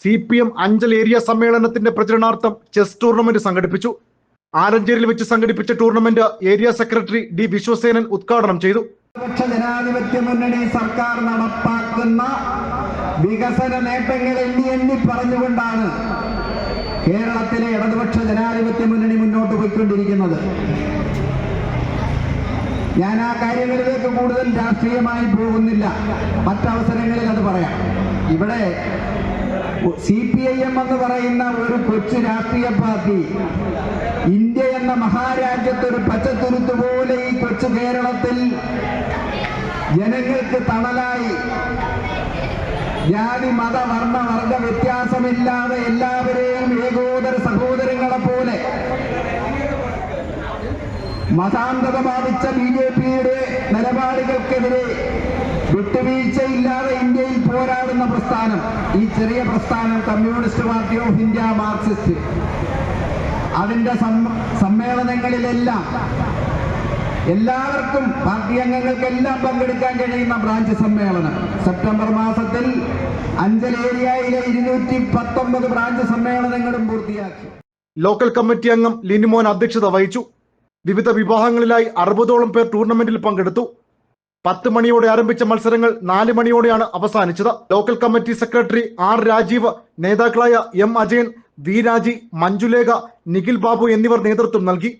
C P M Anchal area സമ്മേളനത്തിന്റെ പ്രചരണാർത്ഥം chess tournament സംഘടിപ്പിച്ചു. ആലഞ്ചേരിയിൽ വെച്ച് സംഘടിപ്പിച്ച tournament area secretary D Viswasenan ഉദ്ഘാടനം ചെയ്തു. ജനാധിപത്യ മുന്നണി സർക്കാർ നടപ്പാക്കുന്ന വികസന നേട്ടങ്ങൾ എണ്ണി എണ്ണി പറഞ്ഞുകൊണ്ടാണ് കേരളത്തിലെ ഇടതുപക്ഷ ജനാധിപത്യ മുന്നണി മുന്നോട്ട് പോയിക്കൊണ്ടിരിക്കുന്നത്. ഞാൻ ആ കാര്യങ്ങളിലേക്ക് കൂടുതൽ രാഷ്ട്രീയമായി പോകുന്നില്ല. മറ്റവസരങ്ങളിൽ അത് പറയാം. ഇവിടെ സി പി ഐ എം എന്ന് പറയുന്ന ഒരു കൊച്ചു രാഷ്ട്രീയ പാർട്ടി. ഇന്ത്യ എന്ന മഹാരാജ്യത്ത് ഒരു പച്ചത്തുരുത്ത് പോലെ ഈ കൊച്ചു കേരളത്തിൽ ജനങ്ങൾക്ക് തണലായി. ജാതി മത വർണ വർഗ വ്യത്യാസമില്ലാതെ എല്ലാവരെയും ഏകോദര സഹോദരങ്ങളെ പോലെ മതാന്തത ബാധിച്ച ബി ജെ പിയുടെ നിലപാടുകൾക്കെതിരെ വിട്ടുവീഴ്ചയില്ലാതെ ഇന്ത്യയിൽ പോരാടുന്ന പ്രസ്ഥാനം ഈ ചെറിയ പ്രസ്ഥാനം communist party of India Marxist. അതിന്റെ സമ്മേളനങ്ങളിലെല്ലാം എല്ലാവർക്കും പാർട്ടി അംഗങ്ങൾക്കെല്ലാം പങ്കെടുക്കാൻ കഴിയുന്ന ബ്രാഞ്ച് സമ്മേളനം. സെപ്റ്റംബർ മാസത്തിൽ അഞ്ചൽ ഏരിയയിലെ ഇരുന്നൂറ്റി പത്തൊമ്പത് ബ്രാഞ്ച് സമ്മേളനങ്ങളും പൂർത്തിയാക്കി. ലോക്കൽ കമ്മിറ്റി അംഗം ലിനിമോൻ അധ്യക്ഷത വഹിച്ചു. വിവിധ വിഭാഗങ്ങളിലായി അറുപതോളം പേർ ടൂർണമെന്റിൽ പങ്കെടുത്തു. പത്ത് മണിയോടെ ആരംഭിച്ച മത്സരങ്ങൾ നാല് മണിയോടെയാണ് അവസാനിച്ചത്. Local committee secretary R Rajeev നേതാക്കളായ എം അജയൻ വി രാജി മഞ്ജുലേഖ നിഖിൽ ബാബു എന്നിവർ നേതൃത്വം നൽകി.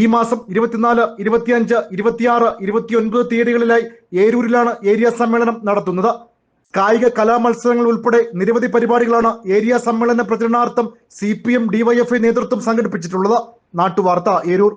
ഈ മാസം ഇരുപത്തിനാല് ഇരുപത്തിയഞ്ച് ഇരുപത്തിയാറ് ഇരുപത്തിയൊൻപത് തീയതികളിലായി ഏരൂരിലാണ് ഏരിയ സമ്മേളനം നടത്തുന്നത്. കായിക കലാമത്സരങ്ങൾ ഉൾപ്പെടെ നിരവധി പരിപാടികളാണ് ഏരിയ സമ്മേളന പ്രചരണാർത്ഥം സി പി എം ഡിവൈഎഫ്ഐ നേതൃത്വം സംഘടിപ്പിച്ചിട്ടുള്ളത്. നാട്ടുവാർത്ത ഏരൂർ.